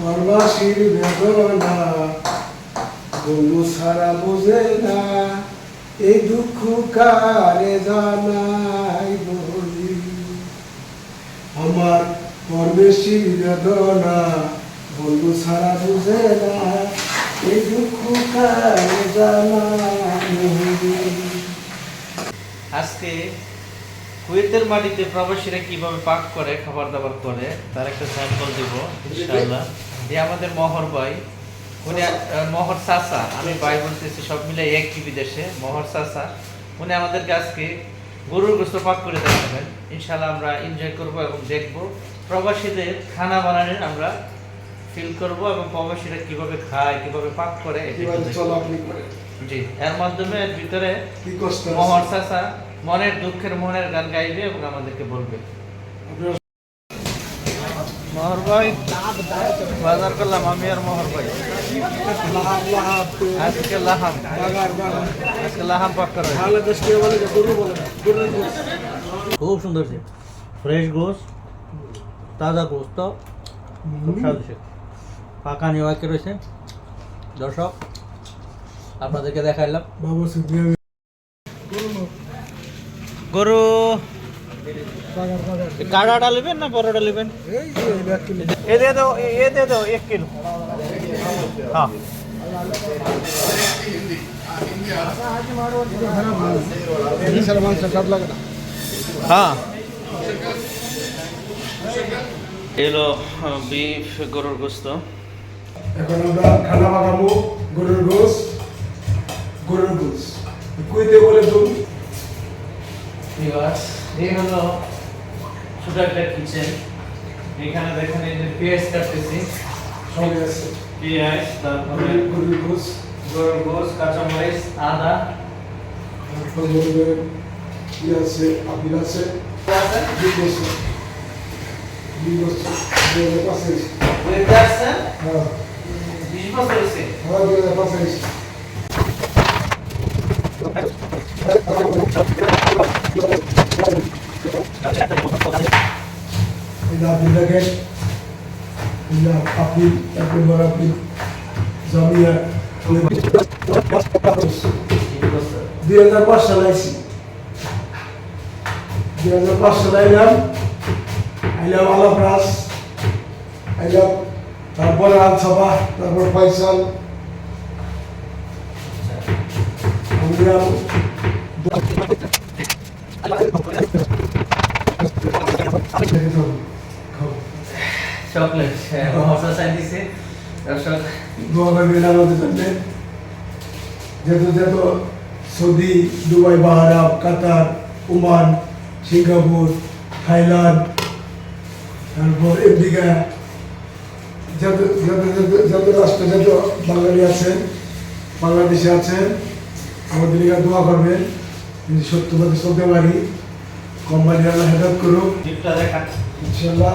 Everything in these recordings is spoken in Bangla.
পরবাসীর বেদনা, বন্ধু সারা বোঝে না এই দুঃখ কারে জানাই বলি? আমার পরবেশীর বেদনা, বন্ধু সারা বোঝে না এই দুঃখ কারে জানাই আজকে কুয়েতের মাটিতে প্রবাসীরা কীভাবে পাক করে খাবার দাবার করে তার একটা স্যাম্পল দিব ইনশাআল্লাহ। যে আমাদের মহর ভাই উনি মহর চাচা আমি ভাই বলতেছি সব মিলে এক কি বিদেশে মহর চাচা। উনি আমাদেরকে আজকে গরুর গোস্ত পাক করে দেখাবেন। ইনশাআল্লাহ আমরা এনজয় করব এবং দেখব প্রবাসীদের খানা বানানোর আমরা ফিল করব এবং প্রবাসীরা কীভাবে খায় কীভাবে পাক করে জি এর মাধ্যমে ভিতরে? মহর চাচা মনের দুঃখের মনের গান গাইবে এবং আমাদেরকে বলবে। মহর ভাই বাজার করলাম আমি আর মহর ভাই। আজকে লাহাম। আজকে লাহাম পাক করা। খুব সুন্দর সে। ফ্রেশ গোস তাজা গোস তো। খুব স্বাদ পাকা নিয়ে রয়েছে। দর্শক আপনাদেরকে দেখাইলাম। গরু কাড়াটা নেবেন না বড়টা নেবেন? এই যে এই এক কিলো এ দিয়ে দাও এ দিয়ে দাও এক কিলো। হ্যাঁ। হ্যাঁ। এলো বিফ গরুর গোস্ত। এখন আমরা খানা বাগাবো গরুর গোশ গরুর গোশ কুইতে বলে দুধ ভিউয়ার্স এই হলো ছোট একটা কিচেন এখানে দেখেন এই যে পেঁয়াজ কাটতেছি। পেঁয়াজ তারপরে গরুর গরুর গোস কাঁচামরিচ আদা। তারপর কি আছে আবির আছে। দুই বছর দুই বছর দুই হাজার পাঁচে এসে। বুঝতে পারছেন হ্যাঁ বিশ বছর হয়েছে হ্যাঁ দুই হাজার পাঁচে এসে। এটা আপনি দেখেন এটা আপনি আপনি বড় আপনি জামিয়া পাঁচ সালে আইসি দুই হাজার পাঁচ সালে আইলাম। আইলাম আইলাম তারপরে তারপর চকলেট মশলা চাই দিছে। দর্শক দোয়া করবেন আমাদের জন্য যেহেতু যেহেতু Saudi Dubai Bahrain Qatar Oman Singapore Thailand তারপর আমেরিকা যত যত যত রাষ্ট্র যত বাঙালি আছেন বাংলাদেশে আছেন আমাদের এখানে দোয়া করবেন যদি সত্যবাদী চলতে পারি কোম্পানি আল্লাহ হেদাত করুক। ইনশাল্লাহ।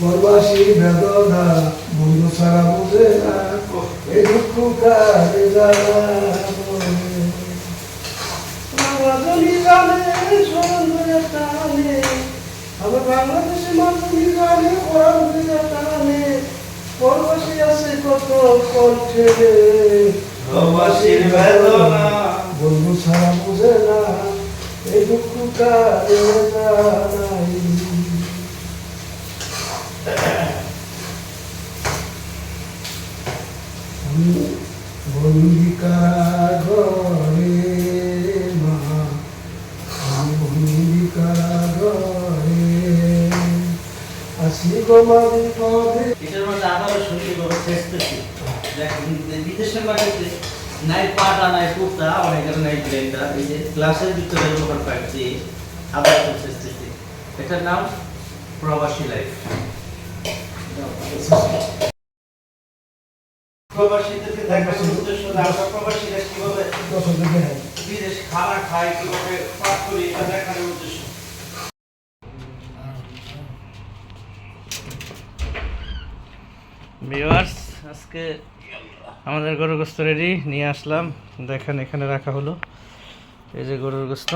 বরবাসী বেদনা বন্ধু সারা বুঝে না এই দুঃখ কারে জানা টানে আমার বাংলাদেশে মানুষ গানে সরঞ্জনে টানে। পরবাসী আছে কত কণ্ঠে। প্রবাসীর বেদনা। বন্ধু সারা বুঝে না এই দুঃখ কারে জানাই বন্দিকা ঘরে মা আমি বন্দিকা ঘরে। আসি গো মারি পদে এটার মধ্যে আবারও শুনি বড় দেখেন বিদেশের মাটিতে নাই পাটা নাই কুপ্তা অনেকের নাই ব্লেন্ডার এই যে গ্লাসের ভিতরে ব্যবহার পাচ্ছি আবার চেষ্টেছি এটার নাম প্রবাসী লাইফ প্রবাসীদেরকে দেখানোর উদ্দেশ্য আমরা প্রবাসীরা কীভাবে বিদেশ খানা খায় কীভাবে পাক করি এটা দেখানোর উদ্দেশ্য। ভিউয়ার্স আজকে আমাদের গরুর গোস্ত রেডি নিয়ে আসলাম। দেখেন এখানে রাখা হলো। এই যে গরুর গোস্ত।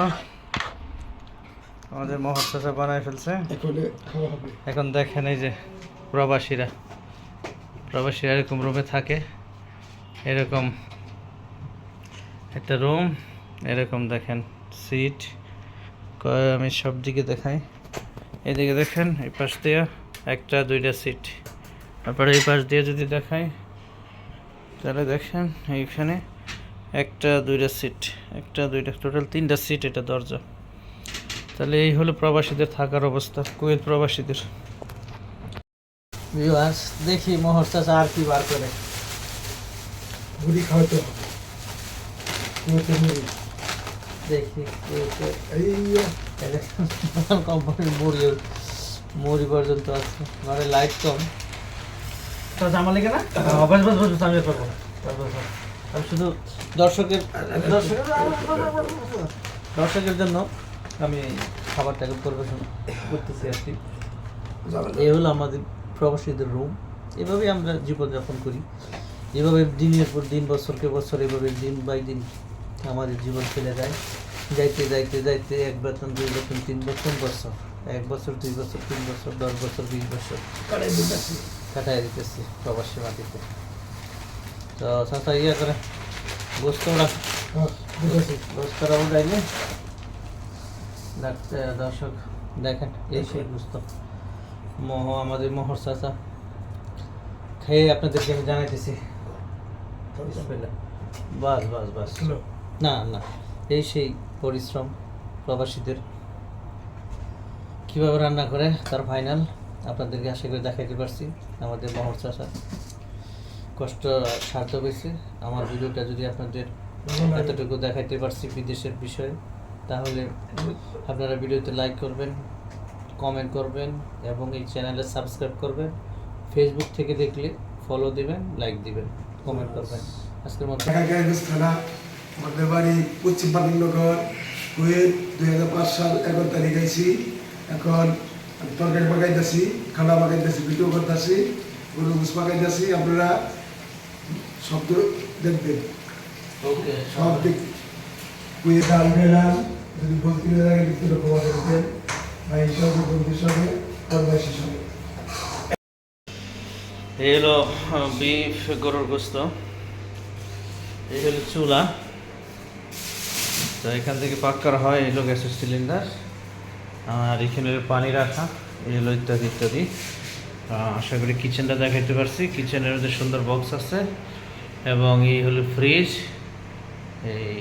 আমাদের চাচা বানায় ফেলছে। এখন খাওয়া এখন দেখেন এই যে প্রবাসীরা। প্রবাসীরা এরকম রুমে থাকে। এরকম একটা রুম, এরকম দেখেন সিট। আমি সব দিকে দেখাই। এদিকে দেখেন, এই পাশ দিয়ে একটা, দুইটা সিট। তারপরে এই পাশ দিয়ে যদি দেখাই, তাহলে দেখেন এইখানে একটা, দুইটা সিট। একটা, দুইটা, টোটাল তিনটা সিট এটা দরজা। তাহলে এই হলো প্রবাসীদের থাকার অবস্থা, কুয়েত প্রবাসীদের। ভিউয়ার্স দেখি মোহর চাচা আর কি বার করে। মুড়ি খাওয়াতে হবে। মুড়ি। দেখি কোম্পানির মুড়ি মুড়ি পর্যন্ত আছে। ঘরে লাইট কম। চাচা আমার লেগে না? বাস বাস বাস আমি না। আমি শুধু দর্শকের দর্শকের দর্শকের জন্য আমি খাবারটাকে পরিবেশন করতেছি আর কি। এই হলো আমাদের প্রবাসীদের রুম। এভাবেই আমরা জীবনযাপন করি। এভাবে দিনের পর দিন বছরকে বছর এভাবে দিন বাই দিন আমাদের জীবন চলে যায়। যাইতে যাইতে যাইতে এক বেতন দুই বেতন তিন বেতন বছর। এক বছর দুই বছর তিন বছর দশ বছর বিশ বছর কাটাই দিতেছি। প্রবাসী মাটিতে। তো চাচা ইয়ে করে গোস্ত গোস্তরা উঠাইলে ডাক্তার দর্শক দেখেন এই সেই গোস্ত। মোহ আমাদের মহর চাচা। খেয়ে আপনাদেরকে আমি জানাইতেছি। বাস বাস বাস। না না। এই সেই পরিশ্রম প্রবাসীদের। কীভাবে রান্না করে তার ফাইনাল। আপনাদেরকে আশা করে দেখাইতে পারছি আমাদের মহর চাষা কষ্ট সার্থক হয়েছে। আমার ভিডিওটা যদি আপনাদের এতটুকু দেখাইতে পারছি বিদেশের বিষয়ে তাহলে আপনারা ভিডিওতে লাইক করবেন কমেন্ট করবেন এবং এই চ্যানেলে সাবস্ক্রাইব করবেন। ফেসবুক থেকে দেখলে ফলো দিবেন লাইক দিবেন কমেন্ট করবেন। আজকের মতো। থানা আমাদের বাড়ি পশ্চিম পাটনগর কুয়েত দুই হাজার পাঁচ সাল এগারো তারিখ আইসি এখন তরকারি পাকাইতেছি খানা পাকাইতেছি ভিডিও করতেছি গরু ঘুষ পাকাইতেছি আপনারা শব্দ দেখবেন। ওকে সব দিক কুয়েত ডাল গেলাম যদি বলতে লিখতে খবর দেখবেন। এই হলো বিফ গরুর গোস্ত। এই হলো চুলা। তো এখান থেকে পাক করা হয়, এই হলো গ্যাসের সিলিন্ডার আর এখানে পানি রাখা, এই হলো ইত্যাদি ইত্যাদি। আশা করি কিচেনটা দেখাইতে পারছি। কিচেনের মধ্যে সুন্দর বক্স আছে, এবং এই হলো ফ্রিজ এই